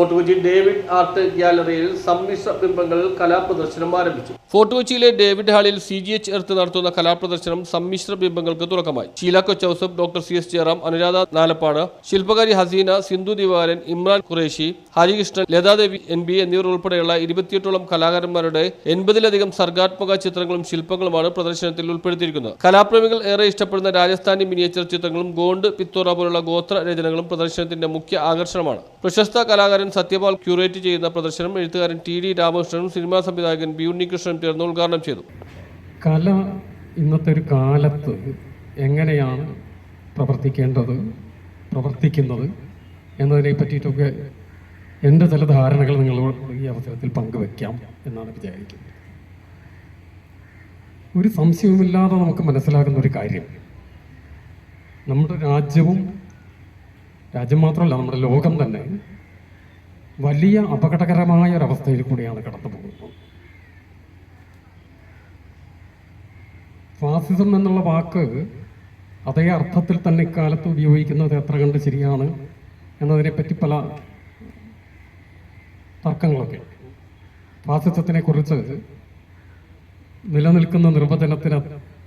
Fort Kochi David art ഗ്യാലറിയിൽ സമ്മിശ്ര ബിംബങ്ങൾ കലാപ്രദർശനം ആരംഭിച്ചു. Fort കൊച്ചിയിലെ ഡേവിഡ് ഹാളിൽ സി ജി എച്ച് എർത്ത് നടത്തുന്ന കലാപ്രദർശനം സമ്മിശ്ര ബിംബങ്ങൾക്ക് തുടക്കമായി. Sheela Kochouseph doctor C S Jayaram Anuradha Nalappad ശില്പകാരി Haseena Sindhu Divaran Imran Qureshi Harikrishnan Lathadevi N B എന്നിവർ ഉൾപ്പെടെയുള്ള ഇരുപത്തിയെട്ടോളം കലാകാരന്മാരുടെ എൺപതിലധികം സർഗാത്മക ചിത്രങ്ങളും ശില്പങ്ങളുമാണ് പ്രദർശനത്തിൽ ഉൾപ്പെടുത്തിയിരിക്കുന്നത്. കലാപ്രേമികൾ ഏറെ ഇഷ്ടപ്പെടുന്ന രാജസ്ഥാനി മിനിയേച്ചർ ചിത്രങ്ങളും ഗോണ്ട് പിത്തോറ പോലുള്ള ഗോത്ര രചനകളും പ്രദർശനത്തിന്റെ മുഖ്യ ആകർഷണമാണ്. പ്രശസ്ത കലാകാരൻ സത്യപാൽ ക്യൂറേറ്റ് ചെയ്യുന്ന പ്രദർശനം എഴുത്തുകാരൻ ടി ഡി രാമകൃഷ്ണനും സിനിമാ സംവിധായകൻ ബി ഉണ്ണികൃഷ്ണനും ചേർന്ന് ഉദ്ഘാടനം ചെയ്തു. കല ഇന്നത്തെ ഒരു കാലത്ത് എങ്ങനെയാണ് പ്രവർത്തിക്കേണ്ടത് പ്രവർത്തിക്കുന്നത് എന്നതിനെ പറ്റിയിട്ടൊക്കെ എന്റെ ചില ധാരണകൾ നിങ്ങളോട് ഈ അവസരത്തിൽ പങ്കുവെക്കാം എന്നാണ് വിചാരിക്കുന്നത്. ഒരു സംശയവുമില്ലാതെ നമുക്ക് മനസ്സിലാകുന്ന ഒരു കാര്യം. നമ്മുടെ രാജ്യവും രാജ്യം മാത്രമല്ല നമ്മുടെ ലോകം തന്നെ വലിയ അപകടകരമായ ഒരവസ്ഥയിൽ കൂടിയാണ് കടന്നു പോകുന്നത് ഫാസിസം എന്നുള്ള വാക്ക് അതേ അർത്ഥത്തിൽ തന്നെ ഇക്കാലത്ത് ഉപയോഗിക്കുന്നത് എത്ര കണ്ട് ശരിയാണ് എന്നതിനെപ്പറ്റി പല തർക്കങ്ങളൊക്കെ ഫാസിസത്തിനെ കുറിച്ച് നിലനിൽക്കുന്ന നിർവചനത്തിന്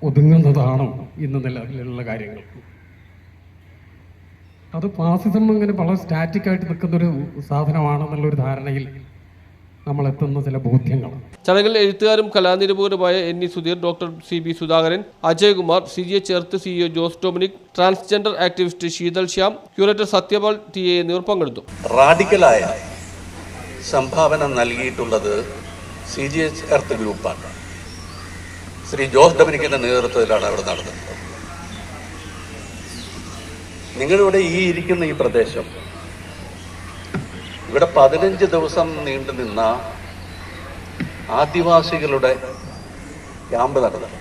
ഒതുങ്ങുന്നതാണോ ഇന്ന് നിലവിലുള്ള കാര്യങ്ങൾ. അത് ഫാസിസം ഇങ്ങനെ വളരെ സ്റ്റാറ്റിക് ആയിട്ട് നിൽക്കുന്ന ഒരു സാധനമാണെന്നുള്ളൊരു ധാരണയിൽ നമ്മൾ എത്തുന്ന ചില ബോധ്യങ്ങൾ. ചടങ്ങിൽ എഴുത്തുകാരും കലാനിരൂപകരുമായ N E Sudheer doctor C B Sudhakaran Ajaykumar C G H earth CEO Jose Dominic transgender activist Sheethal Shyam curator Sathyapal T A എന്നിവർ പങ്കെടുത്തു. റാഡിക്കലായ സംഭാവന നൽകിയിട്ടുള്ളത് സി ജി എച്ച് എർത്ത് ഗ്രൂപ്പാണ്. ശ്രീ ജോസ് ഡൊമിനിക്കിന്റെ നേതൃത്വത്തിലാണ് അവിടെ നടന്നത് നിങ്ങളിവിടെ ഈ ഇരിക്കുന്ന ഈ പ്രദേശം ഇവിടെ പതിനഞ്ച് ദിവസം നീണ്ടു നിന്ന ആദിവാസികളുടെ ക്യാമ്പ് നടന്നത്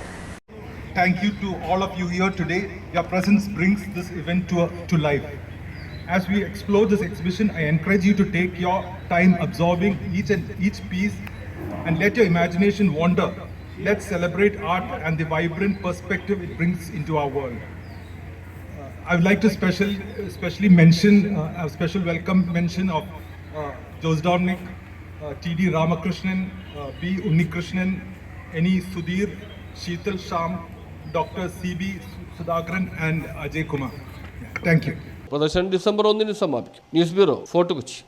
Thank you to all of you here today. Your presence brings this event to, to life. As we explore this exhibition, I encourage you to take your time absorbing each and each piece and let your imagination wander. Let's celebrate art and the vibrant perspective it brings into our world. Uh, I would like to special, especially mention uh, a special welcome mention of uh, Jose Dominic, uh, T.D. Ramakrishnan, uh, B. Unnikrishnan, N.E. Sudhir, Sheetal Sham, Dr. C.B. Sudhakaran, and Ajay Kumar. Yeah, Thank you. പ്രദർശനം December ഒന്നിന് സമാപിക്കും news bureau fort Kochi